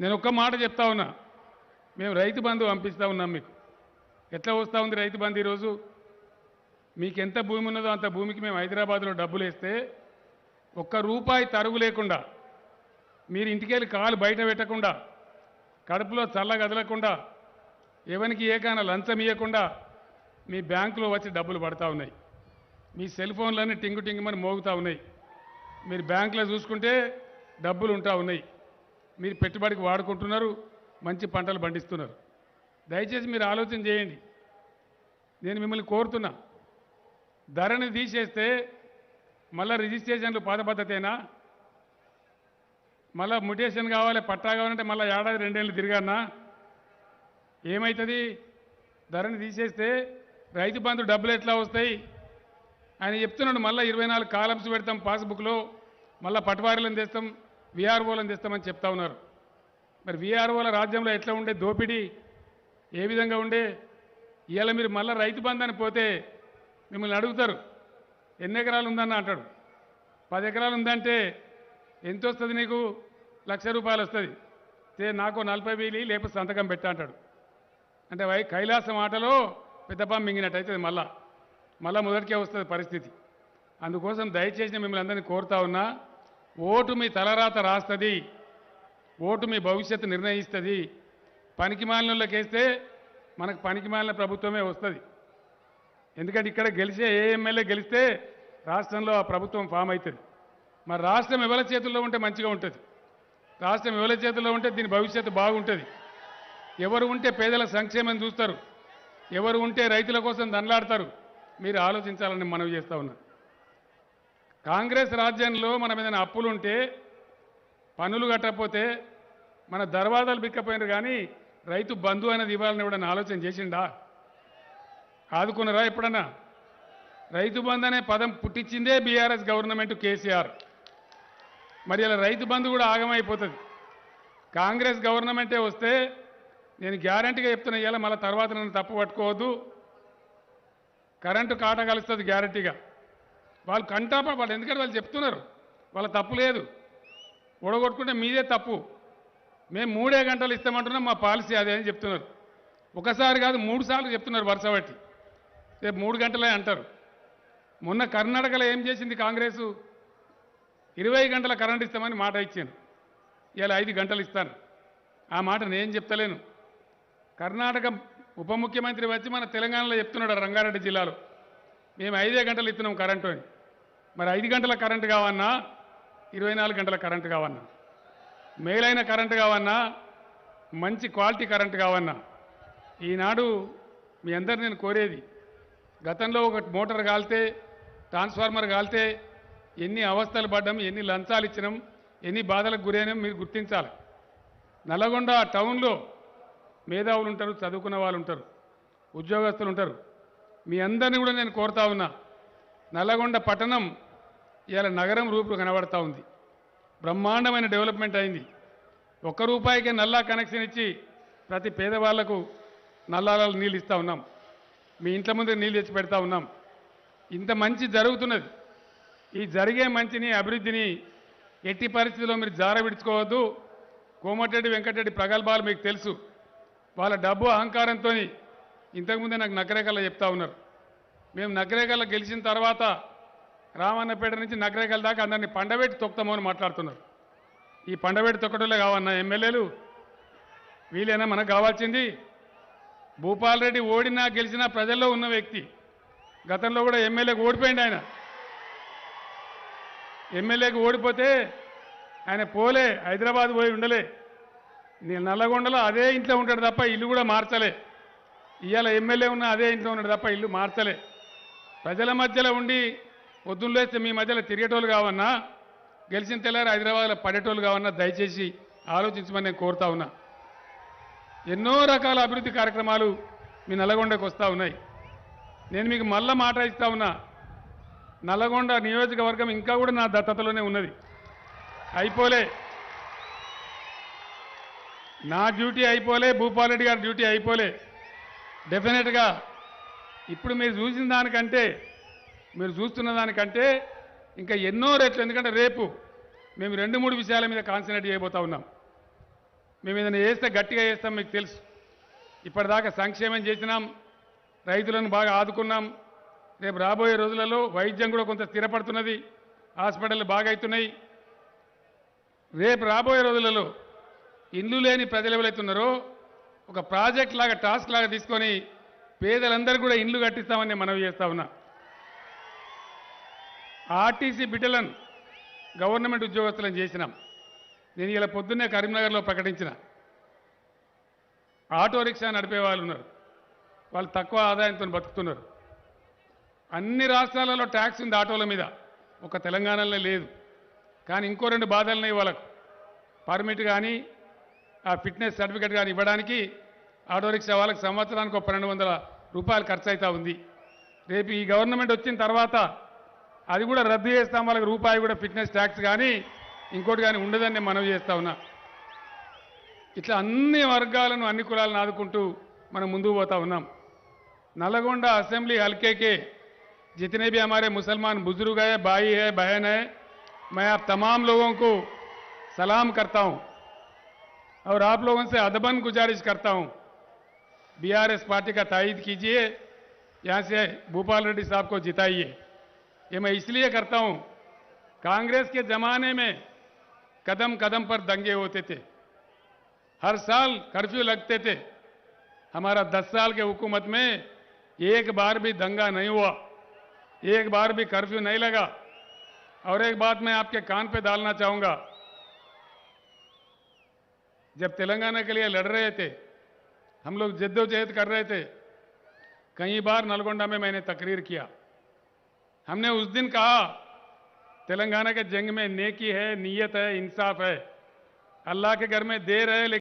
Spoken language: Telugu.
నేను ఒక్క మాట చెప్తా ఉన్నా. మేము రైతు బంధు పంపిస్తా ఉన్నాం మీకు. ఎట్లా వస్తూ ఉంది రైతు బంధు ఈరోజు? మీకు ఎంత భూమి ఉన్నదో అంత భూమికి మేము హైదరాబాద్లో డబ్బులు వేస్తే ఒక్క రూపాయి తరుగు లేకుండా మీరు ఇంటికెళ్ళి కాలు బయట పెట్టకుండా కడుపులో చల్ల కదలకుండా ఎవరికి ఏకైనా లంచం ఇవ్వకుండా మీ బ్యాంకులో వచ్చి డబ్బులు పడతా ఉన్నాయి. మీ సెల్ ఫోన్లన్నీ టింగు టింగుమని మోగుతూ ఉన్నాయి. మీరు బ్యాంకులో చూసుకుంటే డబ్బులు ఉంటా ఉన్నాయి. మీరు పెట్టుబడికి వాడుకుంటున్నారు మంచి పంటలు పండిస్తున్నారు. దయచేసి మీరు ఆలోచన చేయండి. నేను మిమ్మల్ని కోరుతున్నా. ధరని తీసేస్తే మళ్ళా రిజిస్ట్రేషన్లు పాత పద్ధతేనా? మళ్ళా మ్యుటేషన్ కావాలి పట్టా కావాలంటే మళ్ళీ ఏడాది రెండేళ్ళు తిరిగానా ఏమవుతుంది ధరని తీసేస్తే రైతు బంధు డబ్బులు ఎట్లా వస్తాయి? ఆయన చెప్తున్నాడు మళ్ళీ ఇరవై నాలుగు కాలమ్స్ పెడతాం పాస్బుక్లో మళ్ళీ పటవారీలను తెస్తాం. విఆర్ఓలను తెస్తామని చెప్తా ఉన్నారు. మరి విఆర్ఓల రాజ్యంలో ఎట్లా ఉండే దోపిడీ? ఏ విధంగా ఉండే? ఇవాళ మీరు మళ్ళీ రైతు బంధాన్ని పోతే మిమ్మల్ని అడుగుతారు. ఎన్ని ఎకరాలు ఉందన్న అంటాడు. పది ఎకరాలు ఉందంటే ఎంత వస్తుంది నీకు? లక్ష రూపాయలు వస్తుంది. నాకు నలభై వేలు లేకపోతే సంతకం పెట్టా అంటాడు. అంటే వై కైలాసం ఆటలో పెద్దపా మింగినట్టు అవుతుంది మళ్ళా. మళ్ళా మొదటికే వస్తుంది పరిస్థితి. అందుకోసం దయచేసి మిమ్మల్ని అందరినీ కోరుతా ఉన్నా. ఓటు మీ తలరాత రాస్తుంది ఓటు మీ భవిష్యత్తు నిర్ణయిస్తుంది. పనికి వేస్తే మనకు పనికిమాలిన ప్రభుత్వమే వస్తుంది. ఎందుకంటే ఇక్కడ గెలిచే ఏ ఎమ్మెల్యే గెలిస్తే రాష్ట్రంలో ఆ ప్రభుత్వం ఫామ్ అవుతుంది. మరి రాష్ట్రం ఎవరి చేతుల్లో ఉంటే మంచిగా ఉంటుంది. రాష్ట్రం ఎవరి చేతుల్లో ఉంటే దీని భవిష్యత్తు బాగుంటుంది. ఎవరు ఉంటే పేదల సంక్షేమం చూస్తారు. ఎవరు ఉంటే రైతుల కోసం దండలాడతారు. మీరు ఆలోచించాలని మనవి చేస్తూ ఉన్నా కాంగ్రెస్ రాజ్యంలో మనం ఏదైనా అప్పులు ఉంటే పనులు కట్టకపోతే మన దర్వాజాలు బిక్కపోయినారు కానీ రైతు బంధు అనేది ఇవ్వాలని కూడా ఆలోచన చేసిండా? ఆదుకున్నారా ఎప్పుడన్నా? రైతు బంధు అనే పదం పుట్టించిందే బీఆర్ఎస్ గవర్నమెంట్ కేసీఆర్. మరి ఇలా రైతు బంధు కూడా ఆగమైపోతుంది. కాంగ్రెస్ గవర్నమెంటే వస్తే నేను గ్యారంటీగా చెప్తున్నా ఇలా మళ్ళీ తర్వాత నన్ను తప్పు పట్టుకోవద్దు. కరెంటు కాట కలుస్తుంది గ్యారంటీగా. వాళ్ళు కంటాప వాళ్ళు ఎందుకంటే వాళ్ళు చెప్తున్నారు. వాళ్ళ తప్పు లేదు. ఓడగొట్టుకుంటే మీదే తప్పు. మేము మూడే గంటలు ఇస్తామంటున్నాం మా పాలసీ అదే అని చెప్తున్నారు. ఒకసారి కాదు మూడు సార్లు చెప్తున్నారు వరుస బట్టి. రేపు మూడు గంటలే అంటారు. మొన్న కర్ణాటకలో ఏం చేసింది కాంగ్రెసు? ఇరవై గంటల కరెంట్ ఇస్తామని మాట ఇచ్చాను ఇలా ఐదు గంటలు ఇస్తాను. ఆ మాట నేను చెప్తలేను. కర్ణాటక ఉప ముఖ్యమంత్రి వచ్చి మన తెలంగాణలో చెప్తున్నాడు రంగారెడ్డి జిల్లాలో. మేము ఐదే గంటలు ఇస్తున్నాం కరెంటు అని. మరి ఐదు గంటల కరెంటు కావన్నా ఇరవై నాలుగు గంటల కరెంటు కావన్నా మేలైన కరెంటు కావన్నా మంచి క్వాలిటీ కరెంటు కావన్నా ఈనాడు మీ అందరు నేను కోరేది గతంలో ఒక మోటార్ కాలితే ట్రాన్స్ఫార్మర్ కాలితే ఎన్ని అవస్థలు పడ్డాం ఎన్ని లంచాలు ఇచ్చినాం ఎన్ని బాధలకు గురైనాం మీరు గుర్తించాలి. నల్లగొండ టౌన్లో మేధావులు ఉంటారు చదువుకున్న వాళ్ళు ఉంటారు ఉద్యోగస్తులు ఉంటారు. మీ అందరినీ కూడా నేను కోరుతా ఉన్నా నల్లగొండ పట్టణం ఇవాళ నగరం రూపు కనబడతా ఉంది. బ్రహ్మాండమైన డెవలప్మెంట్ అయింది. ఒక్క రూపాయికే నల్లా కనెక్షన్ ఇచ్చి ప్రతి పేదవాళ్ళకు నల్లాల నీళ్ళు ఇస్తూ ఉన్నాం. మీ ఇంట్ల ముందు నీళ్ళు తెచ్చి పెడతా ఉన్నాం. ఇంత మంచి జరుగుతున్నది. ఈ జరిగే మంచిని అభివృద్ధిని ఎట్టి పరిస్థితుల్లో మీరు జార విడుచుకోవద్దు కోమటిరెడ్డి వెంకటరెడ్డి ప్రగల్భాలు మీకు తెలుసు. వాళ్ళ డబ్బు అహంకారంతో ఇంతకుముందే నాకు నకరేకల్లో చెప్తా ఉన్నారు. మేము నకరేకల్లో గెలిచిన తర్వాత రామన్నపేట నుంచి నగరేకల దాకా అందరినీ పండబెట్టి తొక్కుతామని మాట్లాడుతున్నారు. ఈ పండబెట్టి తొక్కటోళ్ళే కావన్న ఎమ్మెల్యేలు వీలైనా మనకు కావాల్సింది భూపాల్ రెడ్డి ఓడినా గెలిచినా ప్రజల్లో ఉన్న వ్యక్తి. గతంలో కూడా ఎమ్మెల్యేకి ఓడిపోయింది ఆయన. ఎమ్మెల్యేకి ఓడిపోతే ఆయన పోలే హైదరాబాద్ పోయి ఉండలే. నేను నల్లగొండలో అదే ఇంట్లో ఉంటాడు తప్ప ఇల్లు కూడా మార్చలే. ఇవాళ ఎమ్మెల్యే ఉన్న అదే ఇంట్లో ఉన్నాడు తప్ప ఇల్లు మార్చలే. ప్రజల మధ్యలో ఉండి పొద్దున్న లేస్తే మీ మధ్యలో తిరిగేటోళ్ళు కావన్నా గెలిచిన తెల్లారి హైదరాబాద్లో పడేటోళ్ళు కావన్నా దయచేసి ఆలోచించమని నేను కోరుతా ఉన్నా. ఎన్నో రకాల అభివృద్ధి కార్యక్రమాలు మీ నల్లగొండకు వస్తూ ఉన్నాయి. నేను మీకు మళ్ళా మాట ఇస్తా ఉన్నా నల్లగొండ నియోజకవర్గం ఇంకా కూడా నా దత్తతలోనే ఉన్నది. అయిపోలే. నా డ్యూటీ అయిపోలే భూపాలరెడ్డి గారి డ్యూటీ అయిపోలే. డెఫినెట్గా ఇప్పుడు మీరు చూసిన దానికంటే మీరు చూస్తున్న దానికంటే ఇంకా ఎన్నో రేట్లు. ఎందుకంటే రేపు మేము రెండు మూడు విషయాల మీద కాన్సన్ట్రేట్ చేయబోతా ఉన్నాం. మేము ఏదైనా చేస్తే గట్టిగా చేస్తాం మీకు తెలుసు. ఇప్పటిదాకా సంక్షేమం చేసినాం రైతులను బాగా ఆదుకున్నాం. రేపు రాబోయే రోజులలో వైద్యం కూడా కొంత స్థిరపడుతున్నది. హాస్పిటల్ బాగా అవుతున్నాయి. రేపు రాబోయే రోజులలో ఇల్లు లేని ప్రజలు ఎవరైతున్నారో ఒక ప్రాజెక్ట్ లాగా టాస్క్ లాగా తీసుకొని పేదలందరూ కూడా ఇండ్లు కట్టిస్తామని మనవి చేస్తా ఉన్నా. ఆర్టీసీ బిడ్డలను గవర్నమెంట్ ఉద్యోగస్తులను చేసినాం. నేను ఇలా పొద్దున్నే కరీంనగర్లో ప్రకటించిన. ఆటో రిక్షా నడిపే వాళ్ళు ఉన్నారు. వాళ్ళు తక్కువ ఆదాయంతో బతుకుతున్నారు. అన్ని రాష్ట్రాలలో ట్యాక్స్ ఉంది ఆటోల మీద. ఒక తెలంగాణలో లేదు. కానీ ఇంకో రెండు బాధలున్నాయి వాళ్ళకు. పర్మిట్ కానీ ఆ ఫిట్నెస్ సర్టిఫికేట్ కానీ ఇవ్వడానికి ఆటో రిక్షా వాళ్ళకి సంవత్సరానికి ఒక పన్నెండు వందల రూపాయలు ఖర్చు అవుతూ ఉంది. రేపు ఈ గవర్నమెంట్ వచ్చిన తర్వాత అది కూడా రద్దు చేస్తాం వాళ్ళకి రూపాయి కూడా ఫిట్నెస్ ట్యాక్స్ కానీ ఇంకోటి కానీ ఉండదని నేను మనవి చేస్తా ఉన్నా ఇట్లా అన్ని వర్గాలను అన్ని కులాలను ఆదుకుంటూ మనం ముందుకు పోతా ఉన్నాం नलगोंड असेंबली हल्के के जितने भी हमारे मुसलमान बुजुर्ग है भाई है बहन है मैं आप तमाम लोगों को सलाम करता हूं और आप लोगों से अदबन गुजारिश करता हूं बीआरएस पार्टी का तायद कीजिए यहां से भूपाल रेड्डी साहब को जिताइए ये मैं इसलिए करता हूँ, कांग्रेस के जमाने में कदम कदम पर दंगे होते थे। हर साल कर्फ्यू लगते थे। हमारा दस साल के हुकूमत में एक बार भी दंगा नहीं हुआ, एक बार भी कर्फ्यू नहीं लगा। और एक बात मैं आपके कान पे डालना चाहूँगा, जब तेलंगाना के लिए लड़ रहे थे, हम लोग जिद्दोजहद कर रहे थे। कई बार नलगोंडा में मैंने तकरीर किया। हमने उस दिन कहा, तेलंगाना के जंग में नेकी है, नीयत है, इंसाफ है। अल्लाह के घर में देर है